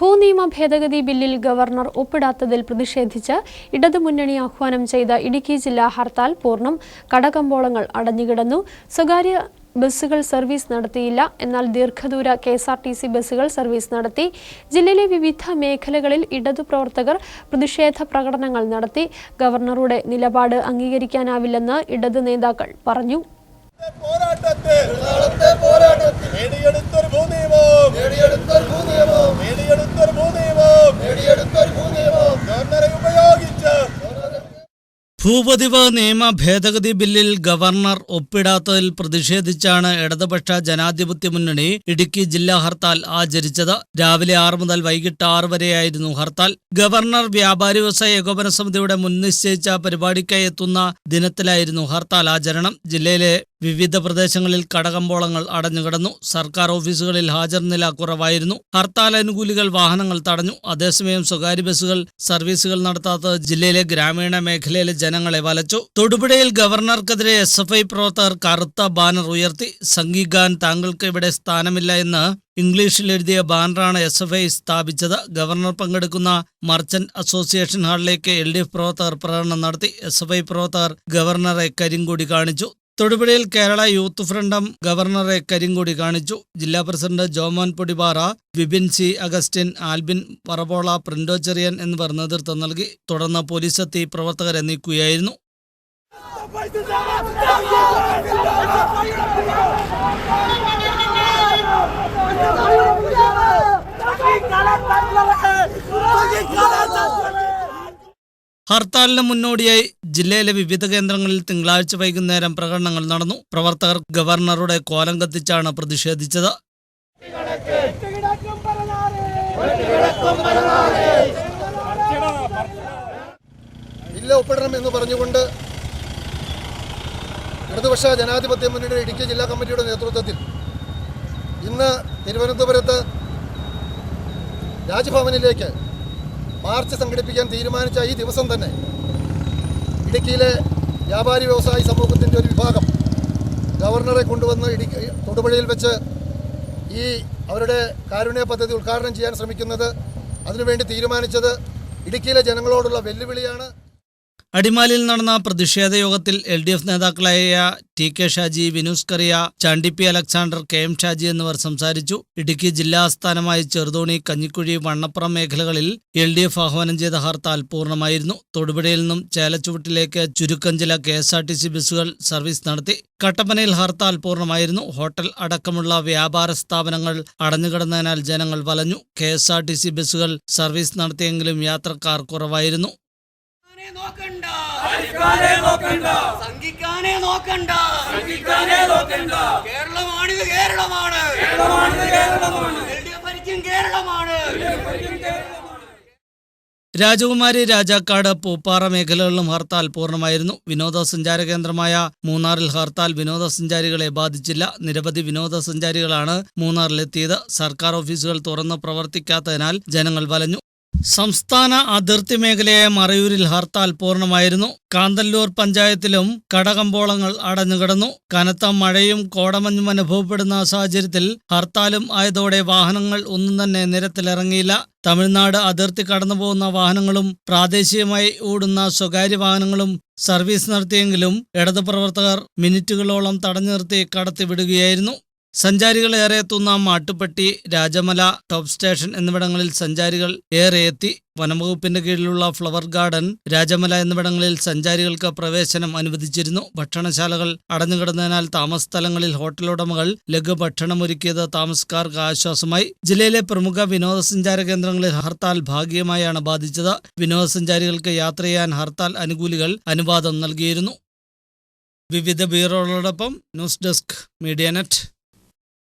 ഭൂനിയമ ഭേദഗതി ബില്ലിൽ ഗവർണർ ഒപ്പിടാത്തതിൽ പ്രതിഷേധിച്ച് ഇടതുമുന്നണി ആഹ്വാനം ചെയ്ത ഇടുക്കി ജില്ലാ ഹർത്താൽ പൂർണം. കടകമ്പോളങ്ങൾ അടഞ്ഞുകിടന്നു. സ്വകാര്യ ബസ്സുകൾ സർവീസ് നടത്തിയില്ല. എന്നാൽ ദീർഘദൂര K S R T C ബസ്സുകൾ സർവീസ് നടത്തി. ജില്ലയിലെ വിവിധ മേഖലകളിൽ ഇടതു പ്രവർത്തകർ പ്രതിഷേധ പ്രകടനങ്ങൾ നടത്തി. ഗവർണറുടെ നിലപാട് അംഗീകരിക്കാനാവില്ലെന്ന് ഇടതു നേതാക്കൾ പറഞ്ഞു. ഭൂപതിവ് നിയമ ഭേദഗതി ബില്ലിൽ ഗവർണർ ഒപ്പിടാത്തതിൽ പ്രതിഷേധിച്ചാണ് ഇടതുപക്ഷ ജനാധിപത്യ മുന്നണി ഇടുക്കി ജില്ലാ ഹർത്താൽ ആചരിച്ചത്. രാവിലെ ആറ് മുതൽ വൈകിട്ട് ആറ് വരെയായിരുന്നു ഹർത്താൽ. ഗവർണർ വ്യാപാരി വ്യവസായ ഏകോപന സമിതിയുടെ മുൻനിശ്ചയിച്ച പരിപാടിക്കായി എത്തുന്ന ദിനത്തിലായിരുന്നു ഹർത്താൽ ആചരണം. ജില്ലയിലെ വിവിധ പ്രദേശങ്ങളിൽ കടകമ്പോളങ്ങൾ അടഞ്ഞുകിടന്നു. സർക്കാർ ഓഫീസുകളിൽ ഹാജർ നില കുറവായിരുന്നു. ഹർത്താൽ അനുകൂലികൾ വാഹനങ്ങൾ തടഞ്ഞു. അതേസമയം സ്വകാര്യ ബസ്സുകൾ സർവീസുകൾ നടത്താത്തത് ജില്ലയിലെ ഗ്രാമീണ മേഖലയിലെ ജനങ്ങളെ വലച്ചു. തൊടുപുഴയിൽ ഗവർണർക്കെതിരെ എസ് എഫ് ഐ പ്രവർത്തകർ കറുത്ത ബാനർ ഉയർത്തി. സംഗീഗാൻ താങ്കൾക്ക് ഇവിടെ സ്ഥാനമില്ല എന്ന് ഇംഗ്ലീഷിൽ എഴുതിയ ബാനറാണ് എസ് എഫ് ഐ സ്ഥാപിച്ചത്. ഗവർണർ പങ്കെടുക്കുന്ന മർച്ചന്റ് അസോസിയേഷൻ ഹാളിലേക്ക് എൽ ഡി എഫ് പ്രവർത്തകർ പ്രകടനം നടത്തി. എസ് എഫ് ഐ പ്രവർത്തകർ ഗവർണറെ കരിങ്കൊടി കാണിച്ചു. തൊടുപുഴയിൽ കേരള യൂത്ത് ഫ്രണ്ടം ഗവർണറെ കരിങ്കൊടി കാണിച്ചു. ജില്ലാ പ്രസിഡന്റ് ജോമോൻ പൊടിപാറ വിപിൻ സി അഗസ്റ്റിൻ ആൽബിൻ പറബോള പ്രിന്റോ ചെറിയൻ എന്നിവർ നേതൃത്വം നൽകി. തുടർന്ന് പോലീസെത്തി പ്രവർത്തകരെ നീക്കുകയായിരുന്നു. ഹർത്താലിന് മുന്നോടിയായി ജില്ലയിലെ വിവിധ കേന്ദ്രങ്ങളിൽ തിങ്കളാഴ്ച വൈകുന്നേരം പ്രകടനങ്ങൾ നടന്നു. പ്രവർത്തകർ ഗവർണറുടെ കോലം കത്തിച്ചാണ് പ്രതിഷേധിച്ചത്. ഒപ്പിടണം എന്ന് പറഞ്ഞുകൊണ്ട് ഇടതുപക്ഷ ജനാധിപത്യ മുന്നണിയുടെ ഇടുക്കി ജില്ലാ കമ്മിറ്റിയുടെ നേതൃത്വത്തിൽ ഇന്ന് തിരുവനന്തപുരത്ത് രാജ്ഭവനിലേക്ക് മാർച്ച് സംഘടിപ്പിക്കാൻ തീരുമാനിച്ച ഈ ദിവസം തന്നെ ഇടുക്കിയിലെ വ്യാപാരി വ്യവസായി സമൂഹത്തിന്റെ ഒരു വിഭാഗം ഗവർണറെ കൊണ്ടുവന്ന് ഇടുക്കി തൊടുപുഴയിൽ വെച്ച് ഈ അവരുടെ കാരുണ്യ പദ്ധതി ഉദ്ഘാടനം ചെയ്യാൻ ശ്രമിക്കുന്നത് അതിനുവേണ്ടി തീരുമാനിച്ചത് ഇടുക്കിയിലെ ജനങ്ങളോടുള്ള വെല്ലുവിളിയാണ്. അടിമാലിയിൽ നടന്ന പ്രതിഷേധ യോഗത്തിൽ എൽ ഡി എഫ് നേതാക്കളായ T K Shaji Vinus Kariya Chandy P Alexander K M Shaji എന്നിവർ സംസാരിച്ചു. ഇടുക്കി ജില്ലാ ആസ്ഥാനമായ ചെറുതോണി കഞ്ഞിക്കുഴി വണ്ണപ്പുറം മേഖലകളിൽ എൽ ഡി എഫ് ആഹ്വാനം ചെയ്ത ഹർത്താൽ പൂർണമായിരുന്നു. തൊടുപുഴയിൽ നിന്നും ചേലച്ചുവട്ടിലേക്ക് ചുരുക്കം ചില K S R T C ബസ്സുകൾ സർവീസ് നടത്തി. കട്ടപ്പനയിൽ ഹർത്താൽ പൂർണമായിരുന്നു. ഹോട്ടൽ അടക്കമുള്ള വ്യാപാര സ്ഥാപനങ്ങൾ അടഞ്ഞുകിടന്നതിനാൽ ജനങ്ങൾ വലഞ്ഞു. K S R T C ബസ്സുകൾ സർവീസ് നടത്തിയെങ്കിലും യാത്രക്കാർ കുറവായിരുന്നു. സംഘിക്കാനെ നോക്കണ്ട. സംഘിക്കാനെ നോക്കണ്ട. കേരളമാണിത് കേരളമാണ്. കേരളമാണിത് കേരളമാണ്. ഭരിക്കും കേരളമാണ്. രാജകുമാരി രാജാക്കാട് പൂപ്പാറ മേഖലകളിലും ഹർത്താൽ പൂർണമായിരുന്നു. വിനോദസഞ്ചാര കേന്ദ്രമായ മൂന്നാറിൽ ഹർത്താൽ വിനോദസഞ്ചാരികളെ ബാധിച്ചില്ല. നിരവധി വിനോദസഞ്ചാരികളാണ് മൂന്നാറിലെത്തിയത്. സർക്കാർ ഓഫീസുകൾ തുറന്ന് പ്രവർത്തിക്കാത്തതിനാൽ ജനങ്ങൾ വലഞ്ഞു. സംസ്ഥാന അതിർത്തി മേഖലയായ മറയൂരിൽ ഹർത്താൽ പൂർണമായിരുന്നു. കാന്തല്ലൂർ പഞ്ചായത്തിലും കടകമ്പോളങ്ങൾ അടഞ്ഞുകിടന്നു. കനത്ത മഴയും കോടമഞ്ഞും അനുഭവപ്പെടുന്ന സാഹചര്യത്തിൽ ഹർത്താലും ആയതോടെ വാഹനങ്ങൾ ഒന്നും തന്നെ നിരത്തിലിറങ്ങിയില്ല. തമിഴ്നാട് അതിർത്തി കടന്നുപോകുന്ന വാഹനങ്ങളും പ്രാദേശികമായി ഓടുന്ന സ്വകാര്യ വാഹനങ്ങളും സർവീസ് നടത്തിയെങ്കിലും ഇടതു പ്രവർത്തകർ മിനിറ്റുകളോളം തടഞ്ഞു നിർത്തി കടത്തിവിടുകയായിരുന്നു. സഞ്ചാരികൾ ഏറെ എത്തുന്ന മാട്ടുപ്പെട്ടി രാജമല ടോപ്പ് സ്റ്റേഷൻ എന്നിവിടങ്ങളിൽ സഞ്ചാരികൾ ഏറെ എത്തി. വനംവകുപ്പിന്റെ കീഴിലുള്ള ഫ്ലവർ ഗാർഡൻ രാജമല എന്നിവിടങ്ങളിൽ സഞ്ചാരികൾക്ക് പ്രവേശനം അനുവദിച്ചിരുന്നു. ഭക്ഷണശാലകൾ അടഞ്ഞുകിടന്നതിനാൽ താമസ സ്ഥലങ്ങളിൽ ഹോട്ടലുടമകൾ ലഘുഭക്ഷണമൊരുക്കിയത് താമസക്കാർക്ക് ആശ്വാസമായി. ജില്ലയിലെ പ്രമുഖ വിനോദസഞ്ചാര കേന്ദ്രങ്ങളിൽ ഹർത്താൽ ഭാഗികമായാണ് ബാധിച്ചത്. വിനോദസഞ്ചാരികൾക്ക് യാത്ര ചെയ്യാൻ ഹർത്താൽ അനുകൂലികൾ അനുവാദം നൽകിയിരുന്നു. വിവിധ ബ്യൂറോകളോടൊപ്പം ന്യൂസ് ഡെസ്ക് മീഡിയ നെറ്റ്.